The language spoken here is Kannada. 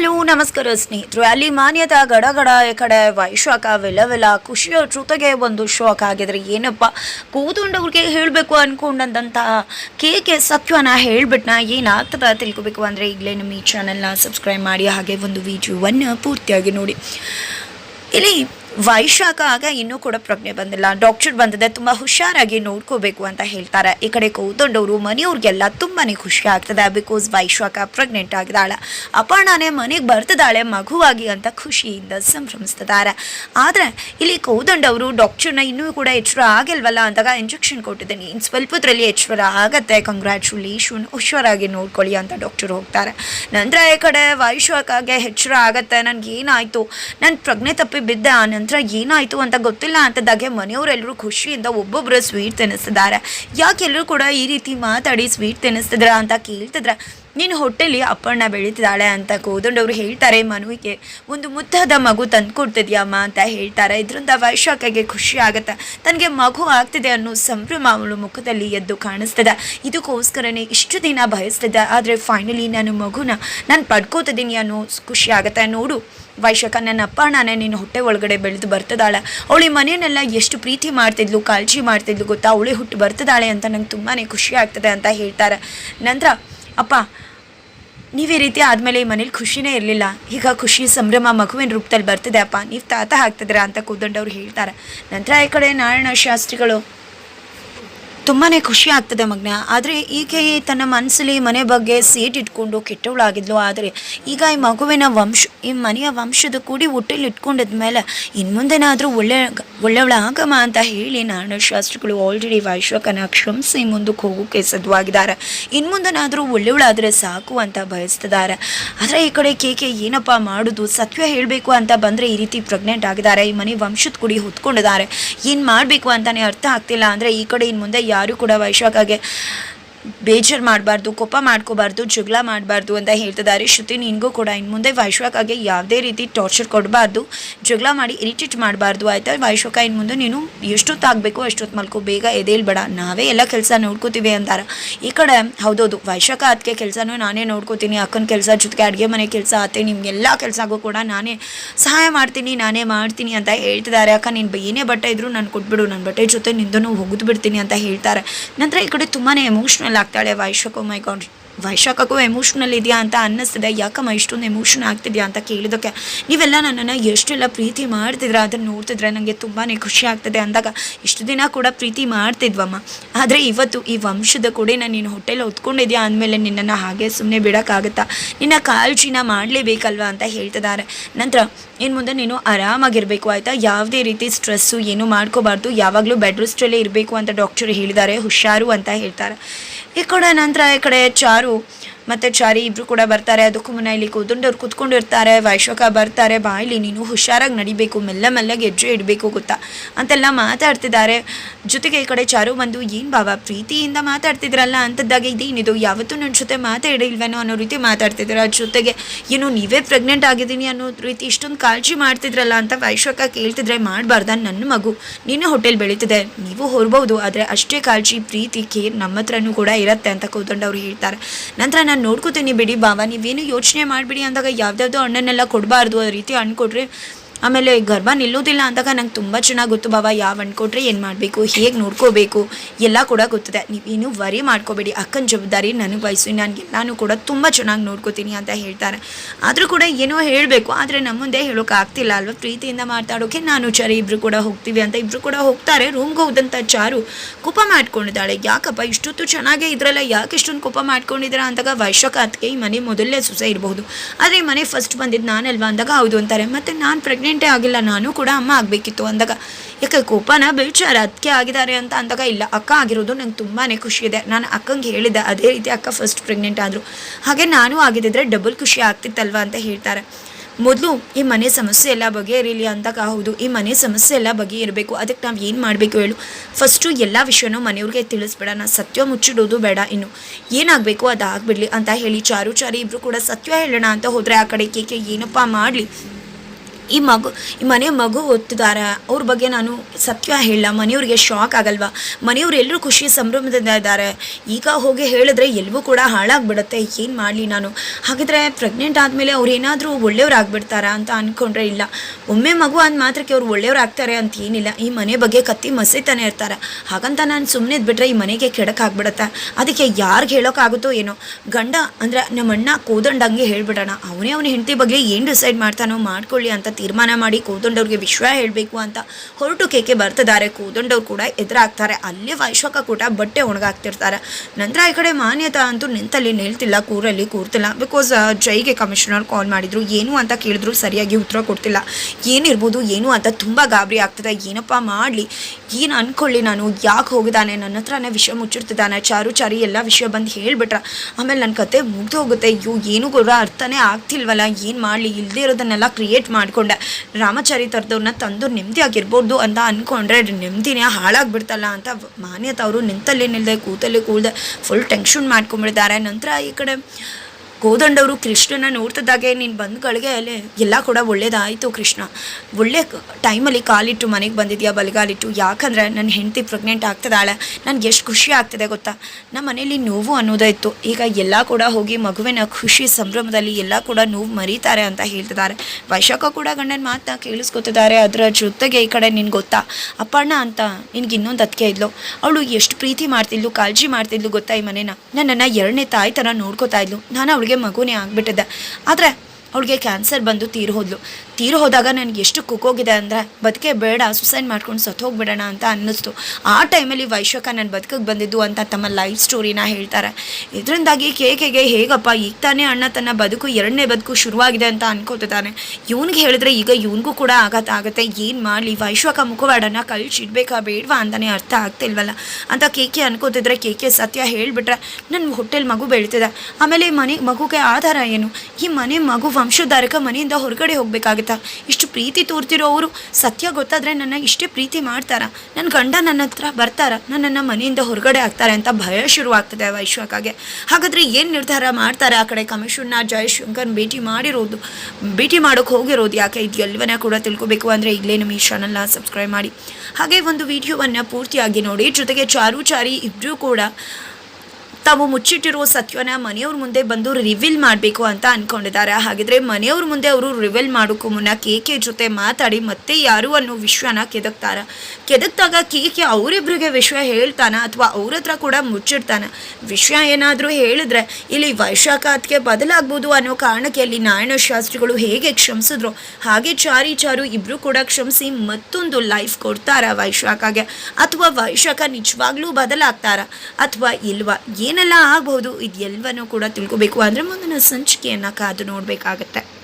ಹಲೋ, ನಮಸ್ಕಾರ ಸ್ನೇಹಿತರು. ಅಲ್ಲಿ ಮಾನ್ಯದ ಗಡಗಡ ಈ ಕಡೆ ವೈಶಾಖ, ವಿಲವಿಲ, ಖುಷಿಯ ಜೊತೆಗೆ ಒಂದು ಶಾಕ್ ಆಗಿದ್ರೆ ಏನಪ್ಪ? ಕೂತುಂಡವ್ರಿಗೆ ಹೇಳಬೇಕು ಅನ್ಕೊಂಡಂತಹ ಕೇಕೆ ಸತ್ಯನ ಹೇಳ್ಬಿಟ್ನ ಏನಾಗ್ತದ ತಿಳ್ಕೊಬೇಕು ಅಂದರೆ ಈಗಲೇ ನಮ್ಮ ಈ ಚಾನಲ್ನ ಸಬ್ಸ್ಕ್ರೈಬ್ ಮಾಡಿ, ಹಾಗೆ ಒಂದು ವಿಡಿಯೋವನ್ನು ಪೂರ್ತಿಯಾಗಿ ನೋಡಿ. ಇಲ್ಲಿ ವೈಶಾಖ ಆಗ ಇನ್ನೂ ಕೂಡ ಪ್ರಜ್ಞೆ ಬಂದಿಲ್ಲ. ಡಾಕ್ಟರ್ ಬಂದಿದೆ, ತುಂಬ ಹುಷಾರಾಗಿ ನೋಡ್ಕೋಬೇಕು ಅಂತ ಹೇಳ್ತಾರೆ. ಈ ಕಡೆ ಕೌದೊಂಡವರು ಮನೆಯವ್ರಿಗೆಲ್ಲ ತುಂಬಾ ಖುಷಿ ಆಗ್ತದೆ ಬಿಕಾಸ್ ವೈಶಾಖ ಪ್ರೆಗ್ನೆಂಟ್ ಆಗಿದ್ದಾಳೆ. ಅಪರ್ಣಾನೇ ಮನೆಗೆ ಬರ್ತಿದ್ದಾಳೆ, ಮಗುವಾಗಿ ಅಂತ ಖುಷಿಯಿಂದ ಸಂಭ್ರಮಿಸ್ತಿದ್ದಾರೆ. ಆದರೆ ಇಲ್ಲಿ ಕೌದಂಡವರು ಡಾಕ್ಟರ್ನ ಇನ್ನೂ ಕೂಡ ಎಚ್ಚರ ಆಗಿಲ್ವಲ್ಲ ಅಂದಾಗ ಇಂಜೆಕ್ಷನ್ ಕೊಟ್ಟಿದ್ದೀನಿ. ಇನ್ನು ಸ್ವಲ್ಪದ್ರಲ್ಲಿ ಎಚ್ಚರ ಆಗತ್ತೆ. ಕಂಗ್ರ್ಯಾಚುಲೇಷನ್ ಹುಷಾರಾಗಿ ನೋಡ್ಕೊಳ್ಳಿ ಅಂತ ಡಾಕ್ಟರ್ ಹೋಗ್ತಾರೆ. ನಂತರ ಈ ಕಡೆ ವೈಶಾಖಗೆ ಎಚ್ಚರ ಆಗತ್ತೆ. ನನಗೆ ನನ್ನ ನಾನು ಪ್ರಜ್ಞೆ ತಪ್ಪಿ ಬಿದ್ದೆ. ನಂತರ ಏನಾಯಿತು ಅಂತ ಗೊತ್ತಿಲ್ಲ ಅಂತದಾಗೆ ಮನೆಯವರೆಲ್ಲರೂ ಖುಷಿಯಿಂದ ಒಬ್ಬೊಬ್ಬರು ಸ್ವೀಟ್ ತಿನ್ನಿಸ್ತಿದ್ದಾರೆ. ಯಾಕೆ ಎಲ್ಲರೂ ಕೂಡ ಈ ರೀತಿ ಮಾತಾಡಿ ಸ್ವೀಟ್ ತಿನ್ನಿಸ್ತಿದ್ರ ಅಂತ ಕೇಳ್ತಿದ್ರೆ ನೀನು ಹೊಟ್ಟೆಲಿ ಅಪ್ಪಣ್ಣ ಬೆಳೀತಿದ್ದಾಳೆ ಅಂತ ಕೋದಂಡವ್ರು ಹೇಳ್ತಾರೆ ಮನುವಿಗೆ. ಒಂದು ಮುದ್ದಾದ ಮಗು ತಂದು ಕೊಡ್ತಿದ್ಯಮ್ಮ ಅಂತ ಹೇಳ್ತಾರೆ. ಇದರಿಂದ ವೈಶಾಖಗೆ ಖುಷಿ ಆಗುತ್ತೆ. ತನಗೆ ಮಗು ಆಗ್ತಿದೆ ಅನ್ನೋ ಸಂಭ್ರಮ ಅವಳು ಮುಖದಲ್ಲಿ ಎದ್ದು ಕಾಣಿಸ್ತದೆ. ಇದಕ್ಕೋಸ್ಕರನೇ ಇಷ್ಟು ದಿನ ಬಯಸ್ತಿದ್ದೆ ಆದರೆ ಫೈನಲಿ ನಾನು ಮಗುನ ನಾನು ಪಡ್ಕೋತಿದ್ದೀನಿ ಅನ್ನೋ ಖುಷಿ ಆಗುತ್ತೆ. ನೋಡು, ವೈಶಾಖ ನನ್ನ ಅಪ್ಪ ಅಣ್ಣನೇ ನಿನ್ನ ಹೊಟ್ಟೆ ಒಳಗಡೆ ಬೆಳೆದು ಬರ್ತಿದ್ದಾಳೆ. ಅವಳಿ ಮನೆಯನ್ನೆಲ್ಲ ಎಷ್ಟು ಪ್ರೀತಿ ಮಾಡ್ತಿದ್ಲು, ಕಾಳಜಿ ಮಾಡ್ತಿದ್ಲು ಗೊತ್ತಾ? ಅವಳೇ ಹುಟ್ಟು ಬರ್ತದಾಳೆ ಅಂತ ನಂಗೆ ತುಂಬಾ ಖುಷಿ ಆಗ್ತದೆ ಅಂತ ಹೇಳ್ತಾರೆ. ನಂತರ ಅಪ್ಪ, ನೀವು ಈ ರೀತಿ ಆದಮೇಲೆ ಈ ಮನೇಲಿ ಖುಷಿನೇ ಇರಲಿಲ್ಲ. ಈಗ ಖುಷಿ, ಸಂಭ್ರಮ, ಮಗುವಿನ ರೂಪದಲ್ಲಿ ಬರ್ತದೆ ಅಪ್ಪ. ನೀವು ತಾತ ಹಾಕ್ತಿದ್ದೀರಾ ಅಂತ ಕೂದಂಡವ್ರು ಹೇಳ್ತಾರೆ. ನಂತರ ಈ ಕಡೆ ನಾರಾಯಣ ಶಾಸ್ತ್ರಿಗಳು ತುಂಬಾ ಖುಷಿ ಆಗ್ತದೆ ಮಗ್ನ. ಆದರೆ ಈಕೆ ತನ್ನ ಮನಸ್ಸಲ್ಲಿ ಮನೆ ಬಗ್ಗೆ ಸೀಟ್ ಇಟ್ಕೊಂಡು ಕೆಟ್ಟವಳಾಗಿದ್ಲು. ಆದರೆ ಈಗ ಈ ಮಗುವಿನ ವಂಶ, ಈ ಮನೆಯ ವಂಶದ ಕೂಡಿ ಹುಟ್ಟಲ್ಲಿ ಇಟ್ಕೊಂಡಿದ್ಮೇಲೆ ಇನ್ನು ಮುಂದೆನಾದರೂ ಒಳ್ಳೆ ಒಳ್ಳೆಯವಳಾಗಮ್ಮ ಅಂತ ಹೇಳಿ ನಾನು ಶಾಸ್ತ್ರಿಗಳು ಆಲ್ರೆಡಿ ವೈಶ್ವಕನ ಕ್ಷಮಿಸಿ ಮುಂದಕ್ಕೆ ಹೋಗೋಕೆ ಸದ್ವಾಗಿದ್ದಾರೆ ಇನ್ನು ಮುಂದೆನಾದರೂ ಒಳ್ಳೆಯವಳಾದರೆ ಸಾಕು ಅಂತ ಬಯಸ್ತಿದ್ದಾರೆ. ಆದರೆ ಈ ಕಡೆ ಕೇಕೆ ಏನಪ್ಪ ಮಾಡೋದು? ಸತ್ಯ ಹೇಳಬೇಕು ಅಂತ ಬಂದರೆ ಈ ರೀತಿ ಪ್ರೆಗ್ನೆಂಟ್ ಆಗಿದ್ದಾರೆ. ಈ ಮನೆ ವಂಶದ ಕುಡಿ ಹೊತ್ಕೊಂಡಿದ್ದಾರೆ. ಏನು ಮಾಡಬೇಕು ಅಂತಲೇ ಅರ್ಥ ಆಗ್ತಿಲ್ಲ. ಅಂದರೆ ಈ ಕಡೆ ಇನ್ನು ಮುಂದೆ ಯಾರು ಕೂಡ ವೈಶಾಖಗೆ ಬೇಜಾರು ಮಾಡಬಾರ್ದು, ಕೋಪ ಮಾಡ್ಕೋಬಾರ್ದು, ಜಗಳ ಮಾಡಬಾರ್ದು ಅಂತ ಹೇಳ್ತಿದ್ದಾರೆ ಶ್ರುತಿ. ನಿನಗೂ ಕೂಡ ಇನ್ನು ಮುಂದೆ ವೈಶ್ವಕಾಗೆ ಯಾವುದೇ ರೀತಿ ಟಾರ್ಚರ್ ಕೊಡಬಾರ್ದು, ಜಗಳ ಮಾಡಿ ಇರಿಟೇಟ್ ಮಾಡಬಾರ್ದು ಆಯಿತಾ? ವೈಶ್ವಕ ಇನ್ನು ಮುಂದೆ ನೀನು ಎಷ್ಟೊತ್ತು ಆಗಬೇಕು, ಅಷ್ಟೊತ್ತು ಮಲ್ಕೋ, ಬೇಗ ಎದೇಳ್ಬೇಡ ನಾವೇ ಎಲ್ಲ ಕೆಲಸ ನೋಡ್ಕೋತೀವಿ ಅಂತಾರೆ ಈ ಕಡೆ ಹೌದೌದು ವೈಶಾಖ ಅದಕ್ಕೆ ಕೆಲಸನೂ ನಾನೇ ನೋಡ್ಕೋತೀನಿ, ಅಕ್ಕನ ಕೆಲಸ ಜೊತೆಗೆ ಅಡುಗೆ ಮನೆ ಕೆಲಸ ಆತೆ, ನಿಮ್ಗೆಲ್ಲ ಕೆಲಸಗೂ ಕೂಡ ನಾನೇ ಸಹಾಯ ಮಾಡ್ತೀನಿ, ನಾನೇ ಮಾಡ್ತೀನಿ ಅಂತ ಹೇಳ್ತಿದ್ದಾರೆ. ಅಕ್ಕ, ನೀನು ಏನೇ ಬಟ್ಟೆ ಇದ್ದರೂ ನಾನು ಕೊಟ್ಬಿಡು ನನ್ನ ಬಟ್ಟೆ ಜೊತೆ ನಿಂದನು ಹೋಗಿದ್ಬಿಡ್ತೀನಿ ಅಂತ ಹೇಳ್ತಾರೆ. ನಂತರ ಈ ಕಡೆ ತುಂಬಾ ಎಮೋಷ್ನಲ್ ಆಗ್ತಾಳೆ ವೈಶಾಖ ಮೈ ಗಾಡ್ ವೈಶಾಖಕ್ಕೂ ಎಮೋಷ್ನಲ್ ಇದೆಯಾ ಅಂತ ಅನ್ನಿಸ್ತಿದೆ. ಯಾಕಮ್ಮ ಇಷ್ಟೊಂದು ಎಮೋಷನ್ ಆಗ್ತಿದ್ಯಾ ಅಂತ ಕೇಳಿದಕ್ಕೆ. ನೀವೆಲ್ಲ ನನ್ನನ್ನು ಎಷ್ಟೆಲ್ಲ ಪ್ರೀತಿ ಮಾಡ್ತಿದ್ರ? ಅದನ್ನು ನೋಡ್ತಿದ್ರೆ ನನಗೆ ತುಂಬಾ ಖುಷಿ ಆಗ್ತದೆ ಅಂದಾಗ ಇಷ್ಟು ದಿನ ಕೂಡ ಪ್ರೀತಿ ಮಾಡ್ತಿದ್ವಮ್ಮ. ಆದರೆ ಇವತ್ತು ಈ ವಂಶದ ಕೂಡ ನಾನು ಹೊಟ್ಟೆಲಿ ಹೊತ್ಕೊಂಡಿದ್ಯಾ ಅಂದಮೇಲೆ ನಿನ್ನನ್ನು ಹಾಗೆ ಸುಮ್ಮನೆ ಬಿಡೋಕ್ಕಾಗತ್ತಾ? ನಿನ್ನ ಕಾಳಜಿನ ಮಾಡಲೇಬೇಕಲ್ವಾ ಅಂತ ಹೇಳ್ತಿದ್ದಾರೆ. ನಂತರ ಇನ್ನು ಮುಂದೆ ನೀನು ಆರಾಮಾಗಿರಬೇಕು ಆಯಿತಾ? ಯಾವುದೇ ರೀತಿ ಸ್ಟ್ರೆಸ್ಸು ಏನು ಮಾಡ್ಕೋಬಾರ್ದು. ಯಾವಾಗಲೂ ಬೆಡ್ ರೆಸ್ಟಲ್ಲೇ ಇರಬೇಕು ಅಂತ ಡಾಕ್ಟರ್ ಹೇಳಿದ್ದಾರೆ. ಹುಷಾರು ಅಂತ ಹೇಳ್ತಾರೆ. ಈ ಕಡೆ ನಂತರ ಈ ಕಡೆ ಚಾರು eu. ಮತ್ತು ಚಾರಿ ಇಬ್ರು ಕೂಡ ಬರ್ತಾರೆ. ಅದಕ್ಕೂ ಮುನ್ನ ಇಲ್ಲಿ ಕೂತ್ಕೊಂಡವ್ರು ಕೂತ್ಕೊಂಡಿರ್ತಾರೆ ವೈಶೋಕ ಬರ್ತಾರೆ. ಬಾಯಿಲಿ ನೀನು ಹುಷಾರಾಗಿ ನಡಿಬೇಕು. ಮೆಲ್ಲ ಮೆಲ್ಲಗೆ ಹೆಜ್ಜೆ ಇಡಬೇಕು ಗೊತ್ತಾ? ಅಂತೆಲ್ಲ ಮಾತಾಡ್ತಿದ್ದಾರೆ. ಜೊತೆಗೆ ಈ ಕಡೆ ಚಾರು ಬಂದು, ಏನು ಬಾಬಾ ಪ್ರೀತಿಯಿಂದ ಮಾತಾಡ್ತಿದ್ರಲ್ಲ? ಅಂತದ್ದಾಗ ಇದೇನಿದು ಯಾವತ್ತೂ ನನ್ನ ಜೊತೆ ಮಾತಾಡಿಲ್ವೇನೋ ಅನ್ನೋ ರೀತಿ ಮಾತಾಡ್ತಿದ್ದೀರ. ಜೊತೆಗೆ, ಏನು, ನೀವೇ ಪ್ರೆಗ್ನೆಂಟ್ ಆಗಿದ್ದೀನಿ ಅನ್ನೋ ರೀತಿ ಇಷ್ಟೊಂದು ಕಾಳಜಿ ಮಾಡ್ತಿದ್ರಲ್ಲ? ಅಂತ ವೈಶೋಕ ಕೇಳ್ತಿದ್ರೆ, ಮಾಡಬಾರ್ದ, ನನ್ನ ಮಗು. ನೀನು ಹೋಟೆಲ್ ಬೆಳೀತಿದೆ. ನೀವು ಹೊರಬಹುದು ಆದರೆ ಅಷ್ಟೇ ಕಾಳಜಿ, ಪ್ರೀತಿ, ಕೇರ್ ನಮ್ಮ ಹತ್ರನೂ ಕೂಡ ಇರತ್ತೆ, ಅಂತ ಕೂತ್ಕೊಂಡವ್ರು ಹೇಳ್ತಾರೆ. ನಂತರ ನಾನು ನೋಡ್ಕೋತೀನಿ ಬಿಡಿ ಬಾವ ನೀವೇನು ಯೋಚನೆ ಮಾಡಿಬಿಡಿ ಅಂದಾಗ ಯಾವ್ದಾವ್ದೋ ಹಣ್ಣನ್ನೆಲ್ಲ ಕೊಡಬಾರ್ದು ಆ ರೀತಿ ಹಣ್ಣು ಕೊಟ್ರೆ ಆಮೇಲೆ ಗರ್ಭ ನಿಲ್ಲೋದಿಲ್ಲ ಅಂದಾಗ ನಂಗೆ ತುಂಬ ಚೆನ್ನಾಗಿ ಗೊತ್ತು, ಬಾಬಾ, ಯಾವ ಅಂದ್ಕೊಟ್ರೆ ಏನು ಮಾಡಬೇಕು? ಹೇಗೆ ನೋಡ್ಕೋಬೇಕು? ಎಲ್ಲ ಕೂಡ ಗೊತ್ತಿದೆ. ನೀವೇನು ವರಿ ಮಾಡ್ಕೋಬೇಡಿ. ಅಕ್ಕನ ಜವಾಬ್ದಾರಿ ನನಗೆ ವಯಸ್ಸು ನನಗೆ ನಾನು ಕೂಡ ತುಂಬ ಚೆನ್ನಾಗಿ ನೋಡ್ಕೋತೀನಿ ಅಂತ ಹೇಳ್ತಾರೆ. ಆದರೂ ಕೂಡ ಏನೋ ಹೇಳಬೇಕು. ಆದರೆ ನಮ್ಮ ಮುಂದೆ ಹೇಳೋಕೆ ಆಗ್ತಿಲ್ಲ ಅಲ್ವಾ? ಪ್ರೀತಿಯಿಂದ ಮಾತಾಡೋಕೆ ನಾನು ಚಾರು ಇಬ್ಬರು ಕೂಡ ಹೋಗ್ತೀವಿ ಅಂತ ಇಬ್ಬರು ಕೂಡ ಹೋಗ್ತಾರೆ. ರೂಮ್ಗೆ ಹೋದಂಥ ಚಾರು ಕೋಪ ಮಾಡ್ಕೊಂಡಿದ್ದಾಳೆ. ಯಾಕಪ್ಪ, ಇಷ್ಟೊತ್ತು ಚೆನ್ನಾಗೇ ಇದ್ರಲ್ಲ, ಯಾಕೆ ಇಷ್ಟೊಂದು ಕೋಪ ಮಾಡ್ಕೊಂಡಿದ್ದೀರಾ? ಅಂದಾಗ ವೈಶಾಖಾತ್ಗೆ ಈ ಮನೆ ಮೊದಲನೇ ಸುಸ ಇರಬಹುದು. ಆದರೆ ಈ ಮನೆ ಫಸ್ಟ್ ಬಂದಿದ್ದು ನಾನಲ್ವಾ? ಅಂದಾಗ ಹೌದು ಅಂತಾರೆ. ಮತ್ತು ನಾನು ಪ್ರೆಗ್ನೆಂಟೇ ಆಗಿಲ್ಲ, ನಾನು ಕೂಡ ಅಮ್ಮ ಆಗಬೇಕಿತ್ತು ಅಂದಾಗ. ಯಾಕೆ ಕೋಪನ ಬೇಚಾರ ಅದಕ್ಕೆ ಆಗಿದ್ದಾರೆ ಅಂತ ಅಂದಾಗ ಇಲ್ಲ, ಅಕ್ಕ ಆಗಿರೋದು ನಂಗೆ ತುಂಬಾ ಖುಷಿ ಇದೆ. ನಾನು ಅಕ್ಕಂಗೆ ಹೇಳಿದ್ದೆ ಅದೇ ರೀತಿ ಅಕ್ಕ ಫಸ್ಟ್ ಪ್ರೆಗ್ನೆಂಟ್ ಆದರು. ಹಾಗೆ ನಾನು ಆಗಿದ್ದಿದ್ರೆ ಡಬಲ್ ಖುಷಿ ಆಗ್ತಿತ್ತಲ್ವ ಅಂತ ಹೇಳ್ತಾರೆ. ಮೊದಲು ಈ ಮನೆ ಸಮಸ್ಯೆ ಎಲ್ಲ ಬಗೆಹರಿಲಿ ಅಂದಾಗ ಹೌದು, ಈ ಮನೆ ಸಮಸ್ಯೆ ಎಲ್ಲ ಇರಬೇಕು ಅದಕ್ಕೆ ನಾವು ಏನು ಮಾಡಬೇಕು ಹೇಳು? ಫಸ್ಟು ಎಲ್ಲ ವಿಷಯನೂ ಮನೆಯವ್ರಿಗೆ ತಿಳಿಸ್ಬೇಡ ಸತ್ಯ ಮುಚ್ಚಿಡೋದು ಬೇಡ ಇನ್ನು. ಏನಾಗಬೇಕು ಅದು ಅಂತ ಹೇಳಿ ಚಾರು ಚಾರಿ ಇಬ್ಬರು ಕೂಡ ಸತ್ಯ ಹೇಳೋಣ ಅಂತ ಹೋದರೆ ಆ ಕಡೆ ಕೇಕೆ ಏನಪ್ಪ ಮಾಡಲಿ? ಈ ಮಗು, ಈ ಮನೆ ಮಗು ಒತ್ತಿದಾರ. ಅವ್ರ ಬಗ್ಗೆ ನಾನು ಸತ್ಯ ಹೇಳ, ಮನೆಯವ್ರಿಗೆ ಶಾಕ್ ಆಗಲ್ವಾ? ಮನೆಯವ್ರು ಎಲ್ಲರೂ ಖುಷಿ ಸಂಭ್ರಮದಿಂದ ಇದ್ದಾರೆ. ಈಗ ಹೋಗಿ ಹೇಳಿದ್ರೆ ಎಲ್ಲವೂ ಕೂಡ ಹಾಳಾಗ್ಬಿಡುತ್ತೆ. ಏನು ಮಾಡಲಿ ನಾನು? ಹಾಗಿದ್ರೆ ಪ್ರೆಗ್ನೆಂಟ್ ಆದಮೇಲೆ ಅವ್ರು ಏನಾದರೂ ಒಳ್ಳೆಯವ್ರಾಗ್ಬಿಡ್ತಾರಾ ಅಂತ ಅಂದ್ಕೊಂಡ್ರೆ ಇಲ್ಲ. ಒಮ್ಮೆ ಮಗು ಅಂದ ಮಾತ್ರಕ್ಕೆ ಅವ್ರು ಒಳ್ಳೆಯವ್ರಾಗ್ತಾರೆ ಅಂತ ಏನಿಲ್ಲ. ಈ ಮನೆ ಬಗ್ಗೆ ಕತ್ತಿ ಮಸಿತಾನೆ ಇರ್ತಾರೆ. ಹಾಗಂತ ನಾನು ಸುಮ್ಮನೆ ಇದ್ಬಿಟ್ರೆ ಈ ಮನೆಗೆ ಕೆಡಕಾಗ್ಬಿಡುತ್ತೆ ಅದಕ್ಕೆ ಯಾರಿಗೆ ಹೇಳೋಕ್ಕಾಗುತ್ತೋ ಏನೋ? ಗಂಡ ಅಂದರೆ ನಮ್ಮ ಅಣ್ಣ ಕೂದಂಡಂಗೆ ಹೇಳ್ಬಿಡೋಣ. ಅವನೇ ಅವನ ಹೆಂಡತಿ ಬಗ್ಗೆ ಏನು ಡಿಸೈಡ್ ಮಾಡ್ತಾನೋ ಮಾಡ್ಕೊಳ್ಳಿ ಅಂತ ತೀರ್ಮಾನ ಮಾಡಿ ಕೋದಂಡವ್ರಿಗೆ ವಿಶ್ವ ಹೇಳಬೇಕು ಅಂತ ಹೊರಟು ಕೇಕೆ ಬರ್ತಿದ್ದಾರೆ ಕೋದಂಡವ್ರು ಕೂಡ ಎದುರಾಗ್ತಾರೆ. ಅಲ್ಲೇ ವೈಶ್ವಕ ಕೂಡ ಬಟ್ಟೆ ಒಣಗಾಕ್ತಿರ್ತಾರೆ. ನಂತರ ಈ ಕಡೆ ಮಾನ್ಯತಾ ಅಂತೂ ನಿಂತಲ್ಲಿ ನಿಲ್ತಿಲ್ಲ. ಕೂರಲ್ಲಿ ಕೂರ್ತಿಲ್ಲ. ಬಿಕಾಸ್ ಜೈಗೆ ಕಮಿಷನರ್ ಕಾಲ್ ಮಾಡಿದ್ರು. ಏನು ಅಂತ ಕೇಳಿದ್ರು. ಸರಿಯಾಗಿ ಉತ್ತರ ಕೊಡ್ತಿಲ್ಲ. ಏನಿರ್ಬೋದು, ಏನು ಅಂತ ತುಂಬ ಗಾಬರಿ ಆಗ್ತದೆ. ಏನಪ್ಪ ಮಾಡಲಿ? ಏನು ಅನ್ಕೊಳ್ಳಿ ನಾನು? ಯಾಕೆ ಹೋಗಿದ್ದಾನೆ? ನನ್ನ ಹತ್ರನೇ ವಿಷಯ ಮುಚ್ಚಿರ್ತಿದ್ದಾನೆ ಚಾರು ಚಾರಿ ಎಲ್ಲ ವಿಷಯ ಬಂದು ಹೇಳಿಬಿಟ್ರ. ಆಮೇಲೆ ನನ್ನ ಕತೆ ಮುಗ್ದು ಹೋಗುತ್ತೆ. ಅಯ್ಯೋ, ಏನು ಕೂಡ ಅರ್ಥನೇ ಆಗ್ತಿಲ್ವಲ್ಲ? ಏನು ಮಾಡಲಿ? ಇಲ್ಲದೇ ಇರೋದನ್ನೆಲ್ಲ ಕ್ರಿಯೇಟ್ ಮಾಡಿಕೊಂಡೆ ರಾಮಚಾರಿ ಥರದವ್ರನ್ನ ತಂದು ನೆಮ್ಮದಿಯಾಗಿರ್ಬೋದು ಅಂತ ಅಂದ್ಕೊಂಡ್ರೆ ನೆಮ್ಮದಿನೇ ಹಾಳಾಗ್ಬಿಡ್ತಲ್ಲ ಅಂತ ಮಾನ್ಯತ ಅವರು ನಿಂತಲ್ಲಿ ನಿಲ್ಲದೆ ಕೂತಲ್ಲಿ ಕೂಳ್ದೆ ಫುಲ್ ಟೆನ್ಷನ್ ಮಾಡ್ಕೊಂಬಿಡ್ತಾರೆ. ನಂತರ ಈ ಕಡೆ ಕೋದಂಡವರು ಕೃಷ್ಣನ ನೋಡ್ತಿದ್ದಾಗೆ, ನೀನು ಬಂದ ಗಳಿಗೆ ಅಲ್ಲಿ ಎಲ್ಲ ಕೂಡ ಒಳ್ಳೇದಾಯಿತು ಕೃಷ್ಣ. ಒಳ್ಳೆ ಟೈಮಲ್ಲಿ ಕಾಲಿಟ್ಟು ಮನೆಗೆ ಬಂದಿದ್ಯಾ, ಬಲಗಾಲಿಟ್ಟು? ಯಾಕಂದರೆ ನನ್ನ ಹೆಂಡತಿ ಪ್ರೆಗ್ನೆಂಟ್ ಆಗ್ತದಾಳೆ ನನಗೆ ಎಷ್ಟು ಖುಷಿ ಆಗ್ತದೆ ಗೊತ್ತಾ? ನಮ್ಮ ಮನೇಲಿ ನೋವು ಅನ್ನೋದೇ ಇತ್ತು. ಈಗ ಎಲ್ಲ ಕೂಡ ಹೋಗಿ ಮಗುವಿನ ಖುಷಿ ಸಂಭ್ರಮದಲ್ಲಿ ಎಲ್ಲ ಕೂಡ ನೋವು ಮರೀತಾರೆ ಅಂತ ಹೇಳ್ತಿದ್ದಾರೆ. ವೈಶಾಖ ಕೂಡ ಗಂಡನ ಮಾತನ್ನ ಕೇಳಿಸ್ಕೊತಿದ್ದಾರೆ. ಅದರ ಜೊತೆಗೆ ಈ ಕಡೆ ನಿನ್ಗೆ ಗೊತ್ತಾ? ಅಪ್ಪಣ್ಣ ಅಂತ ನಿನ್ಗೆ ಇನ್ನೊಂದು ಅದಕ್ಕೆ ಇದ್ಲು. ಅವಳು ಎಷ್ಟು ಪ್ರೀತಿ ಮಾಡ್ತಿದ್ಲು, ಕಾಳಜಿ ಮಾಡ್ತಿದ್ಲು ಗೊತ್ತಾ ಈ ಮನೇನ? ನನ್ನನ್ನು ಎರಡನೇ ತಾಯಿ ಥರ ನೋಡ್ಕೋತಾ ಇದ್ಲು. ನಾನು ಅವಳಿಗೆ ಮಗುನೇ ಆಗಿಬಿಟ್ಟಿದೆ. ಆದರೆ ಅವಳಿಗೆ ಕ್ಯಾನ್ಸರ್ ಬಂದು ತೀರು ಹೋದ್ಲು. ತೀರು ಹೋದಾಗ ನನಗೆ ಎಷ್ಟು ಕುಕ್ಕೋಗಿದೆ ಅಂದರೆ, ಬದುಕೆ ಬೇಡ ಸುಸೈಡ್ ಮಾಡ್ಕೊಂಡು ಸತ್ತು ಹೋಗ್ಬಿಡೋಣ ಅಂತ ಅನ್ನಿಸ್ತು. ಆ ಟೈಮಲ್ಲಿ ವೈಶ್ವಕ ನನ್ನ ಬದುಕಕ್ಕೆ ಬಂದಿದ್ದು ಅಂತ ತಮ್ಮ ಲೈಫ್ ಸ್ಟೋರಿನ ಹೇಳ್ತಾರೆ. ಇದರಿಂದಾಗಿ ಕೇಕೆಗೆ ಹೇಗಪ್ಪ, ಈಗ ತಾನೇ ಅಣ್ಣ ತನ್ನ ಬದುಕು, ಎರಡನೇ ಬದುಕು ಶುರುವಾಗಿದೆ ಅಂತ ಅನ್ಕೋತಿದ್ದಾನೆ. ಇವನಿಗೆ ಹೇಳಿದ್ರೆ ಈಗ ಇವನಿಗೂ ಕೂಡ ಆಘಾತ ಆಗುತ್ತೆ. ಏನು ಮಾಡಲಿ ವೈಶ್ವಕ ಮುಖವಾಡನ ಕಳ್ಸಿಡ್ಬೇಕಾ ಬೇಡವಾ ಅಂತಲೇ ಅರ್ಥ ಆಗ್ತಿಲ್ವಲ್ಲ? ಅಂತ ಕೇಕೆ ಅನ್ಕೋತಿದ್ರೆ ಕೇಕೆ ಸತ್ಯ ಹೇಳಿಬಿಟ್ರೆ ನನ್ನ ಹೋಟೆಲ್ ಮಗು ಬೆಳೀತಿದೆ. ಆಮೇಲೆ ಮನೆ ಮಗುಗೆ ಆಧಾರ ಏನು? ಈ ಮನೆ ಮಗು ವಂಶೋದ್ಧಾರಕ ಮನೆಯಿಂದ ಹೊರಗಡೆ ಹೋಗ್ಬೇಕಾಗುತ್ತಾ. ಇಷ್ಟು ಪ್ರೀತಿ ತೋರ್ತಿರೋ ಅವರು ಸತ್ಯ ಗೊತ್ತಾದರೆ ನನ್ನ ಇಷ್ಟೇ ಪ್ರೀತಿ ಮಾಡ್ತಾರ? ನನ್ನ ಗಂಡ ನನ್ನ ಹತ್ರ ಬರ್ತಾರ? ನನ್ನನ್ನು ಮನೆಯಿಂದ ಹೊರಗಡೆ ಆಗ್ತಾರೆ ಅಂತ ಭಯ ಶುರುವಾಗ್ತದೆ ವೈಶ್ವಕಾಗೆ. ಹಾಗಾದರೆ ಏನು ನಿರ್ಧಾರ ಮಾಡ್ತಾರೆ ಆ ಕಡೆ ಕಮಿಷನ್ನ ಜಯಶಂಕರ್ ಭೇಟಿ ಮಾಡಿರೋದು? ಭೇಟಿ ಮಾಡೋಕೆ ಹೋಗಿರೋದು ಯಾಕೆ? ಇದು ಎಲ್ಲವನ್ನ ಕೂಡ ತಿಳ್ಕೊಬೇಕು ಅಂದರೆ ಇಲ್ಲೇ ನಮ್ಮ ಈ ಚಾನಲ್ನ ಸಬ್ಸ್ಕ್ರೈಬ್ ಮಾಡಿ. ಹಾಗೆ ಒಂದು ವಿಡಿಯೋವನ್ನು ಪೂರ್ತಿಯಾಗಿ ನೋಡಿ. ಜೊತೆಗೆ ಚಾರು ಚಾರಿ ಇಬ್ಬರೂ ಕೂಡ ತಾವು ಮುಚ್ಚಿಟ್ಟಿರುವ ಸತ್ಯನ ಮನೆಯವ್ರ ಮುಂದೆ ಬಂದು ರಿವೀಲ್ ಮಾಡಬೇಕು ಅಂತ ಅನ್ಕೊಂಡಿದ್ದಾರೆ. ಹಾಗಿದ್ರೆ ಮನೆಯವ್ರ ಮುಂದೆ ಅವರು ರಿವೀಲ್ ಮಾಡೋಕ್ಕೂ ಮುನ್ನ ಕೇಕೆ ಜೊತೆ ಮಾತಾಡಿ ಮತ್ತೆ ಯಾರು ಅನ್ನೋ ವಿಶ್ವನ ಕೆದಕ್ತಾರ. ಕೆದಕ್ದಾಗ ಕೇಕೆ ಅವರಿಬ್ರಿಗೆ ವಿಶ್ವ ಹೇಳ್ತಾನ ಅಥವಾ ಅವ್ರ ಹತ್ರ ಕೂಡ ಮುಚ್ಚಿಡ್ತಾನ. ವಿಷಯ ಏನಾದರೂ ಹೇಳಿದ್ರೆ ಇಲ್ಲಿ ವೈಶಾಖಾತ್ಗೆ ಬದಲಾಗ್ಬೋದು ಅನ್ನೋ ಕಾರಣಕ್ಕೆ ಅಲ್ಲಿ ನಾರಾಯಣ ಶಾಸ್ತ್ರಿಗಳು ಹೇಗೆ ಕ್ಷಮಿಸಿದ್ರು, ಹಾಗೆ ಚಾರಿ ಚಾರು ಇಬ್ರು ಕೂಡ ಕ್ಷಮಿಸಿ ಮತ್ತೊಂದು ಲೈಫ್ ಕೊಡ್ತಾರ ವೈಶಾಖಗೆ. ಅಥವಾ ವೈಶಾಖ ನಿಜವಾಗ್ಲೂ ಬದಲಾಗ್ತಾರ. ಅಥವಾ ಇಲ್ವಾ ಏನೆಲ್ಲ ಆಗ್ಬೋದು. ಇದೆಲ್ಲವನ್ನೂ ಕೂಡ ತಿಳ್ಕೊಬೇಕು. ಅಂದರೆ ಮುಂದಿನ ಸಂಚಿಕೆಯನ್ನು ಕಾದು ನೋಡಬೇಕಾಗತ್ತೆ.